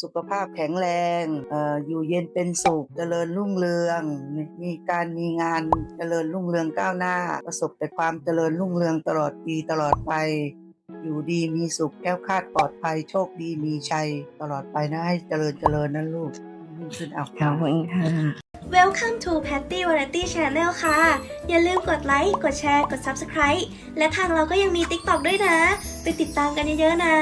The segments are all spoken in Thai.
สุขภาพแข็งแรงเอ่ออยู่เย็นเป็นสุข เจริญรุ่งเรือง มีการมีงานเจริญรุ่งเรืองก้าวหน้า ประสบแต่ความเจริญรุ่งเรืองตลอดปีตลอดไป อยู่ดีมีสุขแก้วคลาดปลอดภัยโชคดีมีชัย ตลอดไปนะให้เจริญเจริญนะลูกยิ่งขึ้นเอาขอบคุณค่ะ Welcome to Patty Variety Channel ค่ะ อย่าลืมกดไลค์ กดแชร์ กด Subscribe และทางเราก็ยังมี TikTok ด้วยนะ ไปติดตามกันเยอะๆนะ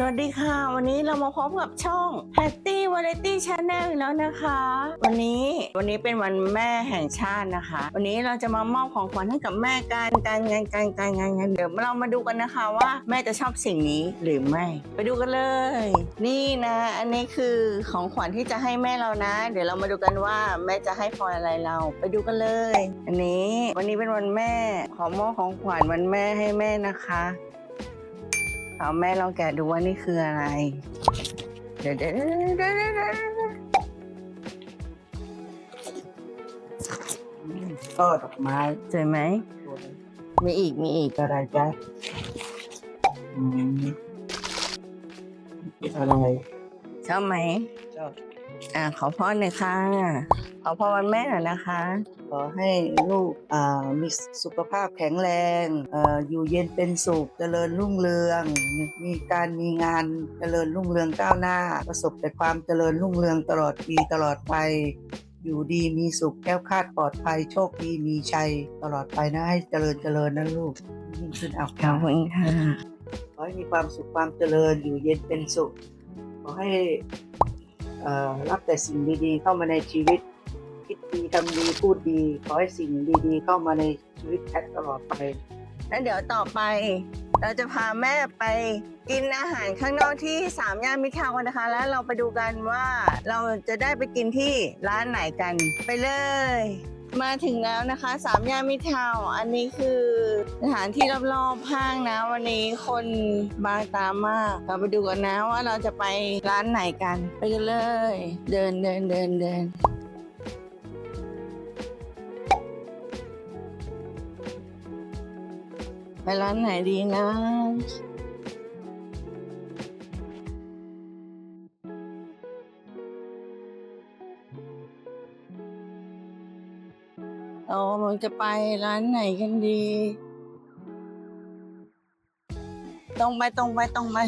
สวัสดีค่ะ วันนี้เรามาพบกับช่อง Patty Variety Channel อีกแล้วนะคะ วันนี้วันนี้เป็นวันแม่แห่งชาตินะคะ วันนี้เราจะมามอบของขวัญให้กับแม่การการงานการการงานงานเดี๋ยวเรามาดูกันนะคะว่าแม่จะชอบสิ่งนี้หรือไม่ ไปดูกันเลย นี่นะ อันนี้คือของขวัญที่จะให้แม่เรานะ เดี๋ยวเรามาดูกันว่าแม่จะให้พรอะไรเรา ไปดูกันเลย อันนี้วันนี้เป็นวันแม่ขอมอบของขวัญวันแม่ให้แม่นะคะ เอาแม่ลองแกะดูว่านี่คืออะไร เดี๋ยวเดี๋ยวเดี๋ยวเดี๋ยวเดี๋ยวเดี๋ยวก็ดอกไม้สวยไหมตัวนี้มีอีกมีอีกอะไรจ๊ะอืมอะไรชอบไหมชอบ อ่าขอพรหน่อยค่ะ ขอพรวันแม่หน่อยนะคะ ขอให้ลูกอ่ามีสุขภาพแข็งแรงเอ่ออยู่เย็นเป็นสุข เจริญรุ่งเรือง มีการมีงานเจริญรุ่งเรืองก้าวหน้า ประสบแต่ความเจริญรุ่งเรืองตลอดปีตลอดไป อยู่ดีมีสุขแก้วคลาดปลอดภัยโชคดีมีชัยตลอดไปนะให้เจริญเจริญนะลูกยิ่งขึ้นเอาขอบคุณค่ะ ขอให้มีความสุขความเจริญอยู่เย็นเป็นสุข ขอให้เอ่อ รับแต่สิ่งดีๆ เข้ามาในชีวิต คิดดีทำดีพูดดีขอให้สิ่งดีๆ เข้ามาในชีวิตแพทตลอดไปแล้วเดี๋ยวต่อไป เราจะพาแม่ไปกินอาหารข้างนอกที่สามย่านมิตรทาวน์กันนะคะ แล้วเราไปดูกันว่าเราจะได้ไปกินที่ร้านไหนกันไปเลย มาถึงแล้วนะคะสามย่านมิตรทาวน์อันนี้คือสถานที่รอบๆห้างนะ วันนี้คนบางตามากเราไปดูกันนะว่าเราจะไปร้านไหนกัน ไปกันเลย เดินเดินเดินเดินไปร้านไหนดีนะ เรากำลังจะไปร้านไหนกันดีตรงไปตรงไปตรงไป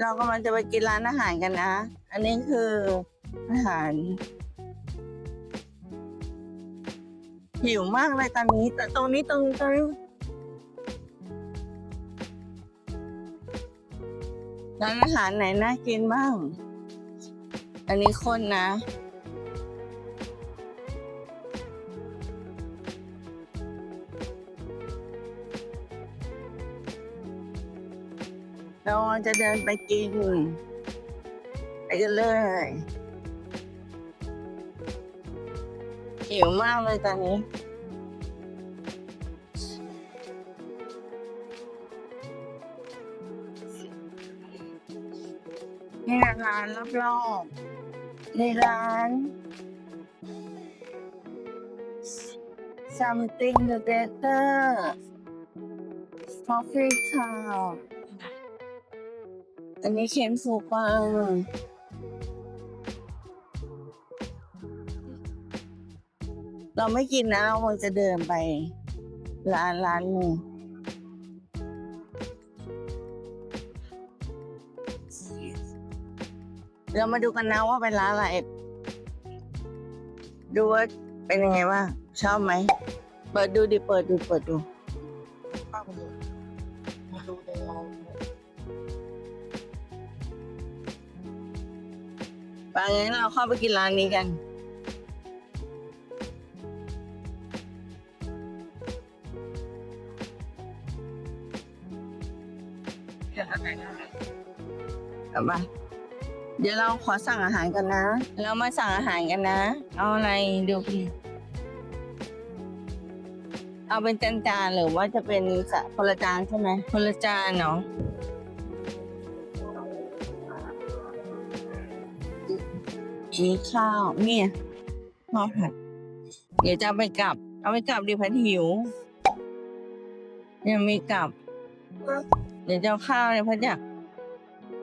เรากำลังจะไปกินร้านอาหารกันนะ อันนี้คืออาหารหิวมากเลยตอนนี้ แต่ตรงนี้ตรงตรงนี้ร้านอาหารไหนน่ากินบ้าง อันนี้คนนะ เราจะเดินไปกิน ไปกันเลยหิวมากเลยตอนนี้ นี่ร้านรอบๆในร้าน something the better coffee town อันนี้เค็มสูปังเราไม่กินนะเราจะเดินไป ร้านร้านหนึ่งเรามาดูกันนะว่าเป็นร้านอะไรดูว่าเป็นยังไงบ้างชอบไหม เปิดดูดิ เปิดดู เปิดดู ไปงั้นเราเข้าไปกินร้านนี้กัน กลับมาเดี๋ยวเราขอสั่งอาหารกันนะ เรามาสั่งอาหารกันนะ เอาอะไรดูพี่เอาเป็นจานจานๆหรือว่าจะเป็นสะคนละจานใช่ไหมคนละจานเนาะ มีข้าวเนี่ยข้าวผัด เดี๋ยวจะไปกลับ เอาไปกลับดิพันหิวยังมีกลับ เดี๋ยวจะเอาข้าวเลยพันอยาก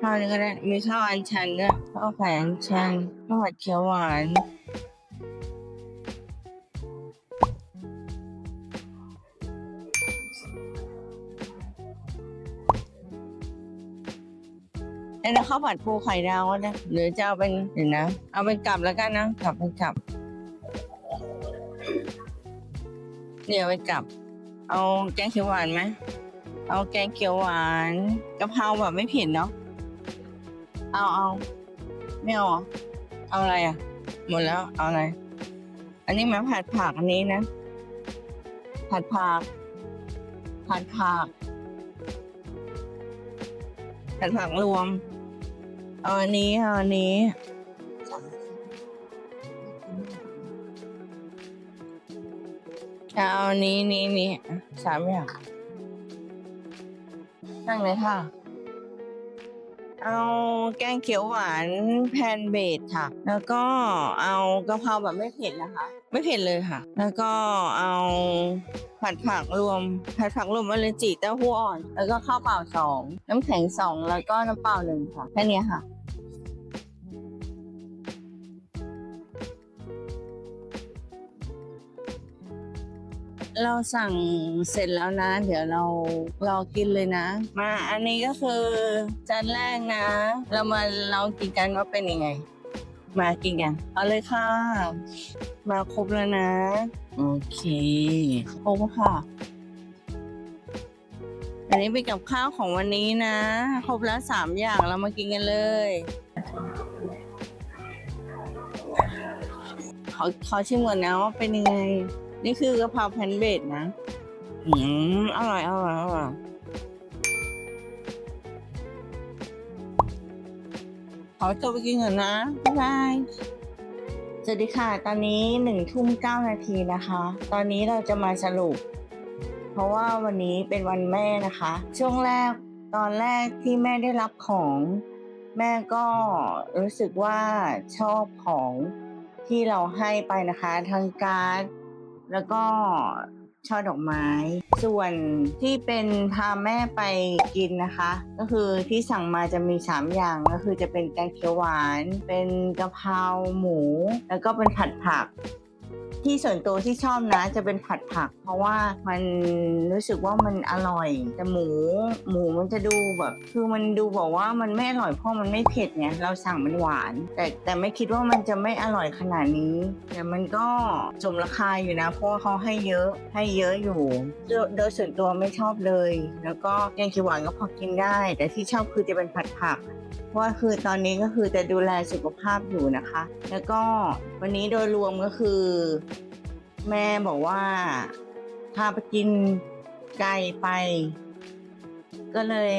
ข้าวนี่ก็ได้ มีข้าวอันชันด้วยข้าวไข่อันชันข้าวผัดเขียวหวาน แล้วข้าวผัดปูไข่ดาวก็ได้หรือจะเอาเป็นเดี๋ยวนะ เอาเป็นกลับแล้วกันนะกลับเป็นกลับเดี๋ยวไปกลับ เอาแกงเขียวหวานไหมเอาแกงเขียวหวานกะเพราแบบไม่เผ็ดเนาะเอาเอาไม่เอาเอเอาอะไรอะ หมดแล้วเอาอะไร อันนี้มาผัดผักอันนี้นะ ผัดผักผัดผักผัดผักรวม เอาอันนี้เอาอันนี้ เอาอันนี้นี้นี้อ่สามอย่าง นั่งเลยค่ะ เอาแกงเขียวหวานแพนเบดค่ะ แล้วก็เอากะเพราแบบไม่เผ็ดนะคะ ไม่เผ็ดเลยค่ะ แล้วก็เอาผัดผักรวมผัดผักรวมออเรนจิเต้าหู้อ่อน แล้วก็ข้าวเปล่าสองน้ำแข็งสองแล้วก็น้ำเปล่าหนึ่งค่ะแค่นี้ค่ะ เราสั่งเสร็จแล้วนะ เดี๋ยวเรารอกินเลยนะ มาอันนี้ก็คือจานแรกนะ เรามาเรากินกันว่าเป็นยังไง มากินกัน เอาเลยค่ะ มาครบแล้วนะ โอเคครบค่ะ อันนี้เป็นกับข้าวของวันนี้นะ ครบแล้วสามอย่างเรามากินกันเลยขาเขาชิมก่อนนะว่าเป็นยังไง นี่คือกะเพราแพนเบดนะอืมอร่อยอร่อยอร่อยขอตัวไปกินก่อนนะ บ๊ายบายสวัสดีค่ะ ตอนนี้หนึ่งทุ่มเก้านาทีนะคะ ตอนนี้เราจะมาสรุป เพราะว่าวันนี้เป็นวันแม่นะคะ ช่วงแรกตอนแรกที่แม่ได้รับของ แม่ก็รู้สึกว่าชอบของที่เราให้ไปนะคะ ทั้งการ์ด แล้วก็ช่อดอกไม้ ส่วนที่เป็นพาแม่ไปกินนะคะ ก็คือที่สั่งมาจะมี 3 อย่างก็คือจะเป็นแกงเขียวหวาน เป็นกะเพราหมู แล้วก็เป็นผัดผัก ที่ส่วนตัวที่ชอบนะจะเป็นผัดผัก เพราะว่ามันรู้สึกว่ามันอร่อย แต่หมูหมูมันจะดูแบบ คือมันดูบอกว่ามันไม่อร่อยเพราะมันไม่เผ็ดไงเราสั่งมันหวาน แต่แต่ไม่คิดว่ามันจะไม่อร่อยขนาดนี้ แต่มันก็สมราคาอยู่นะ เพราะเขาให้เยอะให้เยอะอยู่ โดยส่วนตัวไม่ชอบเลย แล้วก็แกงเขียวหวานก็พอกินได้ แต่ที่ชอบคือจะเป็นผัดผัก ราะว่าคือตอนนี้ก็คือจะดูแลสุขภาพอยู่นะคะ แล้วก็วันนี้โดยรวมก็คือ แม่บอกว่าพาไปกินไก่ไป ก็เลย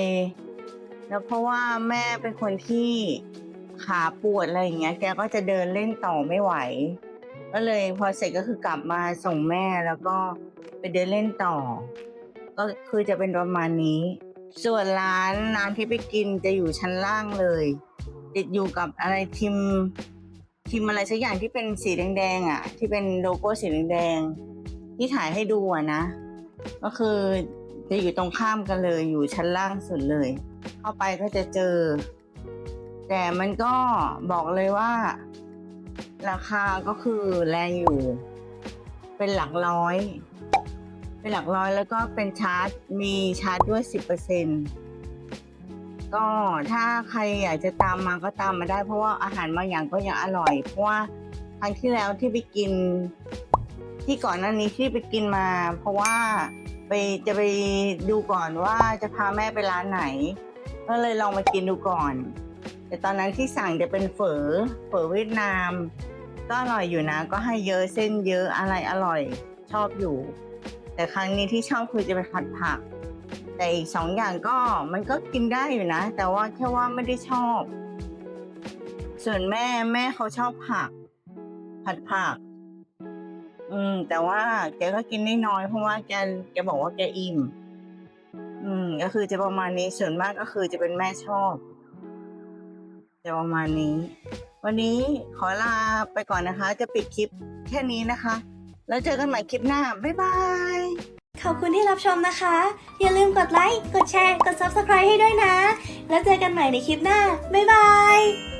แล้วเพราะว่าแม่เป็นคนที่ขาปวดอะไรอย่างเงี้ย แกก็จะเดินเล่นต่อไม่ไหว ก็เลยพอเสร็จก็คือกลับมาส่งแม่แล้วก็ไปเดินเล่นต่อ ก็คือจะเป็นประมาณนี้ ส่วนร้านร้านที่ไปกินจะอยู่ชั้นล่างเลย ติดอยู่กับอะไรทิมทิมอะไรสักอย่างที่เป็นสีแดงๆอะ ที่เป็นโลโก้สีแดงๆที่ถ่ายให้ดูอะนะ ก็คือจะอยู่ตรงข้ามกันเลยอยู่ชั้นล่างสุดเลย เข้าไปก็จะเจอ แต่มันก็บอกเลยว่า ราคาก็คือแรงอยู่ เป็นหลักร้อย เป็นหลักร้อยแล้วก็เป็นชาร์จมีชาร์จด้วย 10%ก็ถ้าใครอยากจะตามมาก็ตามมาได้ เพราะว่าอาหารบางอย่างก็ยังอร่อย เพราะว่าครั้งที่แล้วที่ไปกิน ที่ก่อนหน้านี้ที่ไปกินมา เพราะว่าไปจะไปดูก่อนว่าจะพาแม่ไปร้านไหน ก็เลยลองมากินดูก่อน แต่ตอนนั้นที่สั่งจะเป็นเฝอเฝอเวียดนาม ก็อร่อยอยู่นะ ก็ให้เยอะเส้นเยอะอะไรอร่อยชอบอยู่ แต่ครั้งนี้ที่ชอบคือจะเป็นผัดผัก แต่อีกสองอย่างก็มันก็กินได้อยู่นะ แต่ว่าแค่ว่าไม่ได้ชอบ ส่วนแม่แม่เขาชอบผัก ผัดผัก อืม แต่ว่าแกก็กินได้น้อยเพราะว่าแกแกบอกว่าแกอิ่ม อืม ก็คือจะประมาณนี้ส่วนมากก็คือจะเป็นแม่ชอบจะประมาณนี้ วันนี้ขอลาไปก่อนนะคะ จะปิดคลิปแค่นี้นะคะ แล้วเจอกันใหม่คลิปหน้า บ๊ายบายขขอบคุณที่รับชมนะคะ อย่าลืมกดไลค์ กดแชร์ กด Subscribe ให้ด้วยนะ แล้วเจอกันใหม่ในคลิปหน้า บ๊ายบาย